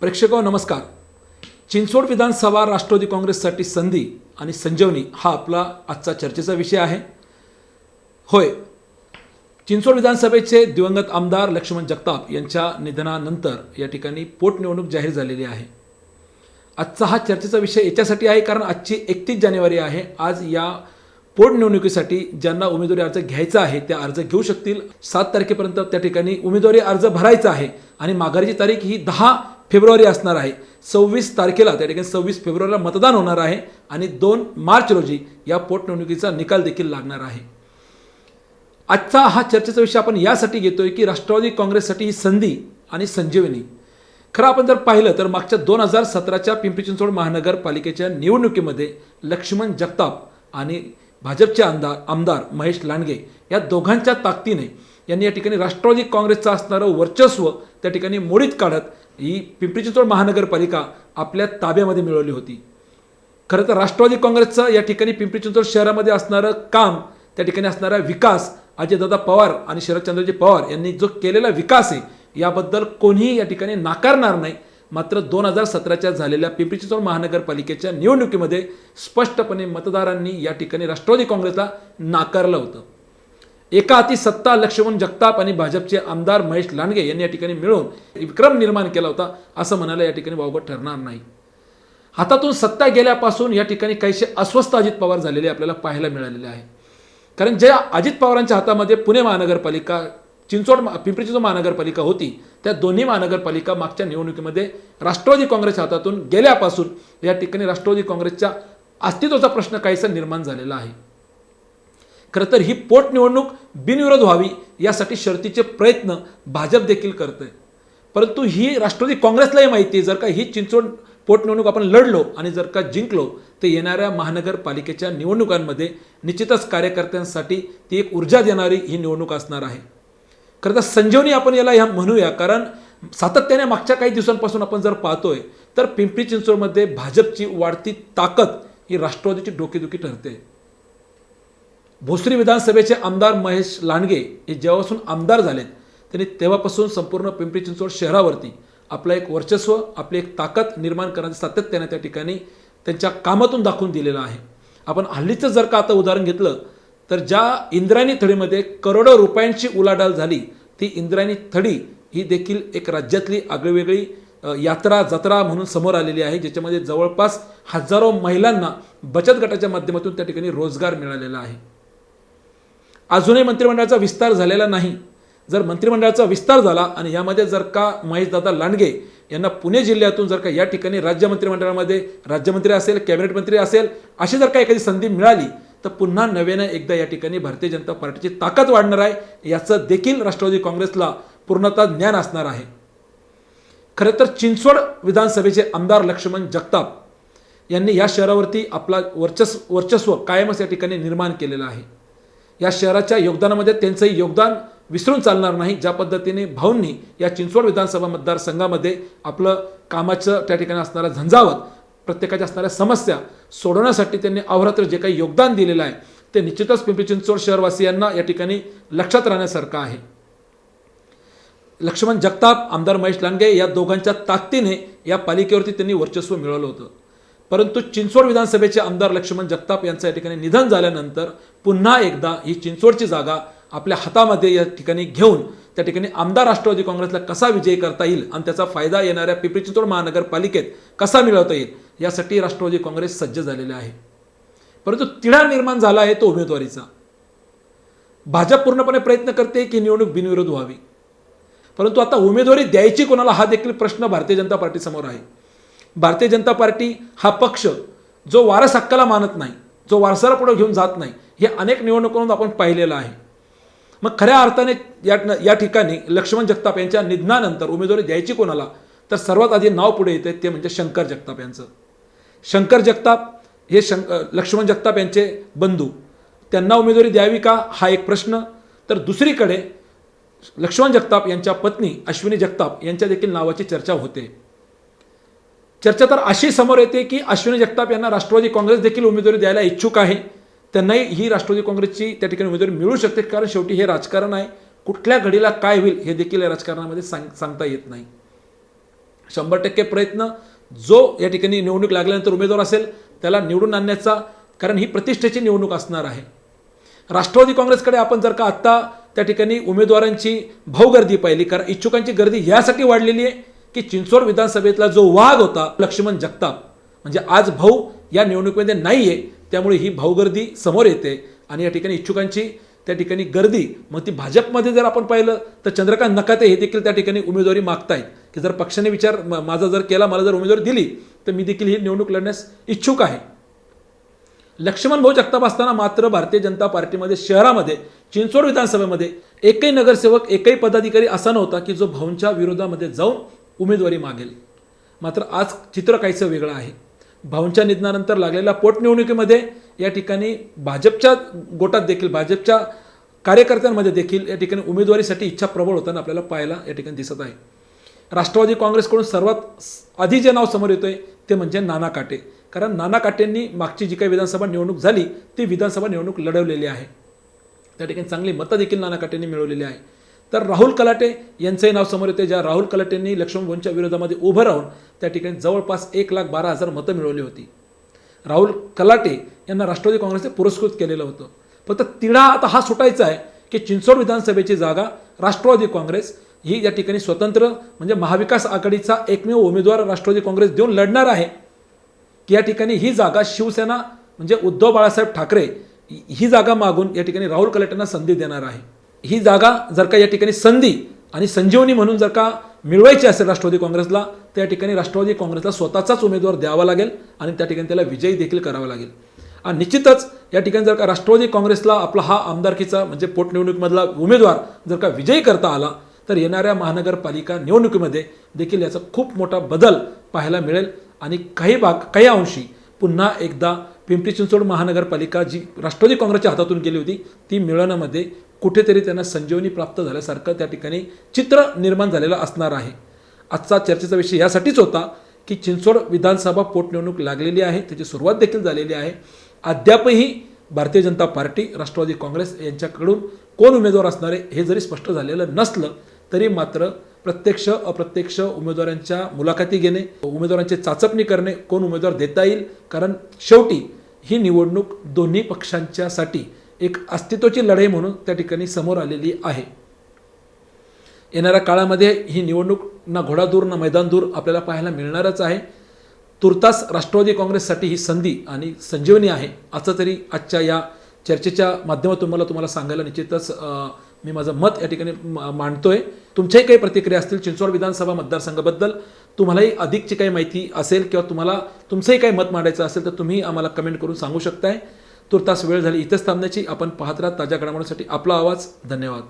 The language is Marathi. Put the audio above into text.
प्रेक्षको नमस्कार. चिंचवड विधानसभा राष्ट्रवादी काँग्रेससाठी संधी आणि संजीवनी हा आपला आजचा चर्चेचा विषय आहे. होय चिंचवड विधानसभेचे दिवंगत आमदार लक्ष्मण जगताप यांच्या निधनानंतर या ठिकाणी पोटनिवडणूक जाहीर झालेली आहे. आजचा हा चर्चेचा विषय याच्यासाठी आहे कारण आजची एकतीस जानेवारी आहे. आज या पोटनिवडणुकीसाठी ज्यांना उमेदवारी अर्ज घ्यायचा आहे त्या अर्ज घेऊ शकतील. सात तारखेपर्यंत त्या ठिकाणी उमेदवारी अर्ज भरायचा आहे आणि माघारीची तारीख ही दहा फेब्रुवारी असणार आहे. सव्वीस तारखेला त्या ठिकाणी सव्वीस फेब्रुवारीला मतदान होणार आहे आणि दोन मार्च रोजी या पोटनिवडणुकीचा निकाल देखील लागणार आहे. आजचा हा चर्चेचा विषय आपण यासाठी घेतोय की राष्ट्रवादी काँग्रेससाठी ही संधी आणि संजीवनी. खरं आपण जर पाहिलं तर मागच्या दोन हजार सतराच्या पिंपरी चिंचवड महानगरपालिकेच्या निवडणुकीमध्ये लक्ष्मण जगताप आणि भाजपचे आमदार आमदार महेश लांडगे या दोघांच्या ताकदीने यांनी या ठिकाणी राष्ट्रवादी काँग्रेसचं असणारं वर्चस्व त्या ठिकाणी मोडीत काढत ही पिंपरी चिंचवड महानगरपालिका आपल्या ताब्यामध्ये मिळवली होती. खरं तर राष्ट्रवादी काँग्रेसचं या ठिकाणी पिंपरी चिंचवड शहरामध्ये असणारं काम त्या ठिकाणी असणारा विकास अजयदादा पवार आणि शरदचंद्रजी पवार यांनी जो केलेला विकास आहे याबद्दल कोणीही या ठिकाणी नाकारणार नाही. मात्र दोन हजार सतराच्या झालेल्या पिंपरी चिंचवड महानगरपालिकेच्या निवडणुकीमध्ये स्पष्टपणे मतदारांनी या ठिकाणी राष्ट्रवादी काँग्रेसला नाकारलं होतं. एका हाती सत्ता लक्ष्मण जगताप आणि भाजपचे आमदार महेश लांडगे यांनी या ठिकाणी मिळून विक्रम निर्माण केला होता असं म्हणायला या ठिकाणी वावगं ठरणार नाही. हातातून सत्ता गेल्यापासून या ठिकाणी काहीसे अस्वस्थ अजित पवार झालेले आपल्याला पाहायला मिळालेले आहे. कारण ज्या अजित पवारांच्या हातामध्ये पुणे महानगरपालिका चिंचवड पिंपरीची जो महानगरपालिका होती त्या दोन्ही महानगरपालिका मागच्या निवडणुकीमध्ये राष्ट्रवादी काँग्रेस हातातून गेल्यापासून या ठिकाणी राष्ट्रवादी काँग्रेसच्या अस्तित्वाचा प्रश्न काहीसा निर्माण झालेला आहे. खरं तर ही पोटनिवडणूक बिनविरोध व्हावी यासाठी शर्तीचे प्रयत्न भाजप देखील करते परंतु ही राष्ट्रवादी काँग्रेसलाही माहिती आहे जर का ही चिंचवड पोटनिवडणूक आपण लढलो आणि जर का जिंकलो तर येणाऱ्या महानगरपालिकेच्या निवडणुकांमध्ये निश्चितच कार्यकर्त्यांसाठी ती एक ऊर्जा देणारी ही निवडणूक असणार आहे. खरं तर संजीवनी आपण याला ह्या म्हणूया. कारण सातत्याने मागच्या काही दिवसांपासून आपण जर पाहतोय तर पिंपरी चिंचवडमध्ये भाजपची वाढती ताकद ही राष्ट्रवादीची डोकेदुखी ठरते. भोसरी विधानसभेचे आमदार महेश लांडगे हे जेव्हापासून आमदार झालेत त्यांनी तेव्हापासून संपूर्ण पिंपरी चिंचवड शहरावरती आपलं एक वर्चस्व आपली एक ताकद निर्माण करण्याचं सातत्याने त्या ठिकाणी त्यांच्या कामातून दाखवून दिलेलं आहे. आपण हल्लीचं जर का आता उदाहरण घेतलं तर ज्या इंद्रायणी थडीमध्ये करोडो रुपयांची उलाढाल झाली ती इंद्रायणी थडी ही देखील एक राज्यातली आगळीवेगळी यात्रा जत्रा म्हणून समोर आलेली आहे ज्याच्यामध्ये जवळपास हजारो महिलांना बचत गटाच्या माध्यमातून त्या ठिकाणी रोजगार मिळालेला आहे. अजूनही मंत्रिमंडळाचा विस्तार झालेला नाही. जर मंत्रिमंडळाचा विस्तार झाला आणि यामध्ये जर का महेशदादा लांडगे यांना पुणे जिल्ह्यातून जर का या ठिकाणी राज्य मंत्रिमंडळामध्ये राज्यमंत्री असेल कॅबिनेट मंत्री असेल अशी जर का एखादी संधी मिळाली तर पुन्हा नव्यानं एकदा या ठिकाणी भारतीय जनता पार्टीची ताकद वाढणार आहे याचं देखील राष्ट्रवादी काँग्रेसला पूर्णतः ज्ञान असणार आहे. खरं तर चिंचवड विधानसभेचे आमदार लक्ष्मण जगताप यांनी या शहरावरती आपला वर्चस्व वर्चस्व कायमच या ठिकाणी निर्माण केलेलं आहे. या शहराच्या योगदानामध्ये त्यांचंही योगदान विसरून चालणार नाही ज्या पद्धतीने भाऊंनी या चिंचवड विधानसभा मतदारसंघामध्ये आपलं कामाचं त्या ठिकाणी असणारा झंझावत प्रत्येकाच्या असणाऱ्या समस्या सोडवण्यासाठी त्यांनी अहोरात्र जे काही योगदान दिलेलं आहे ते निश्चितच पिंपरी चिंचवड शहरवासियांना या ठिकाणी लक्षात राहण्यासारखं आहे. लक्ष्मण जगताप आमदार महेश लांडगे या दोघांच्या ताकदीने या पालिकेवरती त्यांनी वर्चस्व मिळवलं होतं. परंतु चिंचवड विधानसभेचे आमदार लक्ष्मण जगताप यांचं या ठिकाणी निधन झाल्यानंतर पुन्हा एकदा ही चिंचवडची जागा आपल्या हातामध्ये या ठिकाणी घेऊन त्या ठिकाणी आमदार राष्ट्रवादी काँग्रेसला कसा विजय करता येईल आणि त्याचा फायदा येणाऱ्या पिंपरी चिंचवड महानगरपालिकेत कसा मिळवता येईल यासाठी राष्ट्रवादी काँग्रेस सज्ज झालेले आहे. परंतु तिढा निर्माण झाला आहे तो उमेदवारीचा. भाजप पूर्णपणे प्रयत्न करते की निवडणूक बिनविरोध व्हावी. परंतु आता उमेदवारी द्यायची कोणाला हा देखील प्रश्न भारतीय जनता पार्टीसमोर आहे. भारतीय जनता पार्टी हा पक्ष जो वारस हक्काला मानत नाही जो वारसाला पुढे घेऊन जात नाही हे अनेक निवडणुकांमध्ये आपण पाहिलेलं आहे. मग खऱ्या अर्थाने या या ठिकाणी लक्ष्मण जगताप यांच्या निधनानंतर उमेदवारी द्यायची कोणाला? तर सर्वात आधी नाव पुढे येते ते म्हणजे शंकर जगताप यांचं. शंकर जगताप हे शंक लक्ष्मण जगताप यांचे बंधू. त्यांना उमेदवारी द्यावी का? हा एक प्रश्न. तर दुसरीकडे लक्ष्मण जगताप यांच्या पत्नी अश्विनी जगताप यांच्या देखील नावाची चर्चा होते. चर्चा तर अशी समोर येते की अश्विनी जगताप यांना राष्ट्रवादी काँग्रेस देखील उमेदवारी द्यायला इच्छुक आहे. त्यांनाही ही राष्ट्रवादी काँग्रेसची त्या ठिकाणी उमेदवारी मिळू शकते कारण शेवटी हे राजकारण आहे. कुठल्या घडीला काय होईल हे देखील या राजकारणामध्ये सांग सांगता येत नाही. शंभर टक्के प्रयत्न जो या ठिकाणी निवडणूक लागल्यानंतर उमेदवार असेल त्याला निवडून आणण्याचा कारण ही प्रतिष्ठेची निवडणूक असणार आहे. राष्ट्रवादी काँग्रेसकडे आपण जर का आत्ता त्या ठिकाणी उमेदवारांची भाऊगर्दी पाहिली कारण इच्छुकांची गर्दी यासाठी वाढलेली आहे की चिंचवड विधानसभेतला जो वाघ होता लक्ष्मण जगताप म्हणजे आज भाऊ या निवडणुकीमध्ये नाही आहे त्यामुळे ही भाऊगर्दी समोर येते आणि या ठिकाणी इच्छुकांची त्या ठिकाणी गर्दी. मग ती भाजपमध्ये जर आपण पाहिलं तर चंद्रकांत नकाते हे देखील त्या ठिकाणी उमेदवारी मागतायत. की जर पक्षाने विचार माझा जर केला मला जर उमेदवारी दिली तर मी देखील ही निवडणूक लढण्यास इच्छुक आहे. लक्ष्मण भाऊ जगताप असताना मात्र भारतीय जनता पार्टीमध्ये शहरामध्ये चिंचवड विधानसभेमध्ये एकही नगरसेवक एकही पदाधिकारी असा नव्हता की जो भाऊंच्या विरोधामध्ये जाऊन उमेदवारी मागेल. मात्र आज चित्र काहीसं वेगळं आहे. भाऊंच्या निधनानंतर लागलेल्या पोटनिवडणुकीमध्ये या ठिकाणी भाजपच्या गोटात देखील भाजपच्या कार्यकर्त्यांमध्ये देखील या ठिकाणी उमेदवारीसाठी इच्छा प्रबळ होताना आपल्याला पाहायला या ठिकाणी दिसत आहे. राष्ट्रवादी काँग्रेसकडून सर्वात आधी जे नाव समोर येतोय ते म्हणजे नाना काटे. कारण नाना काटेंनी मागची जी काही विधानसभा निवडणूक झाली ती विधानसभा निवडणूक लढवलेली आहे. त्या ठिकाणी चांगली मतं देखील नाना काटेंनी मिळवलेली आहे. तर राहुल कलाटे यांचंही नाव समोर येते ज्या राहुल कलाटेंनी लक्ष्मण विरोधामध्ये उभं राहून त्या ठिकाणी जवळपास एक लाख बारा हजार मतं मिळवली होती. राहुल कलाटे यांना राष्ट्रवादी काँग्रेसने पुरस्कृत केलेलं होतं. फक्त तिढा आता हा सुटायचा आहे की चिंचवड विधानसभेची जागा राष्ट्रवादी काँग्रेस ही या ठिकाणी स्वतंत्र म्हणजे महाविकास आघाडीचा एकमेव उमेदवार राष्ट्रवादी काँग्रेस देऊन लढणार आहे. की या ठिकाणी ही जागा शिवसेना म्हणजे उद्धव बाळासाहेब ठाकरे ही जागा मागून या ठिकाणी राहुल कलाटेंना संधी देणार आहे. ही जागा जर का या ठिकाणी संधी आणि संजीवनी म्हणून जर का मिळवायची असेल राष्ट्रवादी काँग्रेसला त्या ठिकाणी राष्ट्रवादी काँग्रेसला स्वतःचाच उमेदवार द्यावा लागेल आणि त्या ठिकाणी त्याला विजयी देखील करावा लागेल. आणि निश्चितच या ठिकाणी जर का राष्ट्रवादी काँग्रेसला आपला हा आमदारकीचा म्हणजे पोटनिवडणुकीमधला उमेदवार जर का विजयी करता आला तर येणाऱ्या महानगरपालिका निवडणुकीमध्ये देखील याचा खूप मोठा बदल पाहायला मिळेल. आणि काही भाग काही अंशी पुन्हा एकदा पिंपरी चिंचवड महानगरपालिका जी राष्ट्रवादी काँग्रेसच्या हातातून गेली होती ती मिळवण्यामध्ये कुठेतरी त्यांना संजीवनी प्राप्त झाल्यासारखं त्या ठिकाणी चित्र निर्माण झालेलं असणार आहे. आजचा चर्चेचा विषय यासाठीच होता की चिंचवड विधानसभा पोटनिवडणूक लागलेली आहे त्याची सुरुवात देखील झालेली आहे. अद्यापही भारतीय जनता पार्टी राष्ट्रवादी काँग्रेस यांच्याकडून कोण उमेदवार असणार आहे हे जरी स्पष्ट झालेलं नसलं तरी मात्र प्रत्यक्ष अप्रत्यक्ष उमेदवारांच्या मुलाखती घेणे उमेदवारांची चाचपणी करणे कोण उमेदवार देता येईल? कारण शेवटी ही निवडणूक दोन्ही पक्षांच्यासाठी एक अस्तित्वाची लढाई म्हणून त्या ठिकाणी समोर आलेली आहे. येणाऱ्या काळामध्ये ही निवडणूक ना घोडा दूर ना मैदान दूर आपल्याला पाहायला मिळणारच आहे. तुर्तास राष्ट्रवादी काँग्रेससाठी ही संधी आणि संजीवनी आहे असं तरी आजच्या या चर्चेच्या माध्यमातून मला तुम्हाला सांगायला निश्चितच मी माझं मत या ठिकाणी मा- मांडतोय. तुमच्याही काही प्रतिक्रिया असतील चिंचवड विधानसभा मतदारसंघाबद्दल तुम्हालाही अधिकची काही माहिती असेल किंवा तुम्हाला तुमचंही काही मत मांडायचं असेल तर तुम्ही आम्हाला कमेंट करून सांगू शकताय. तुर्तास वेळ झाली इथंच थांबण्याची आपण पाहत राहा ताज्या घडामोडीसाठी. आपला आवाज धन्यवाद.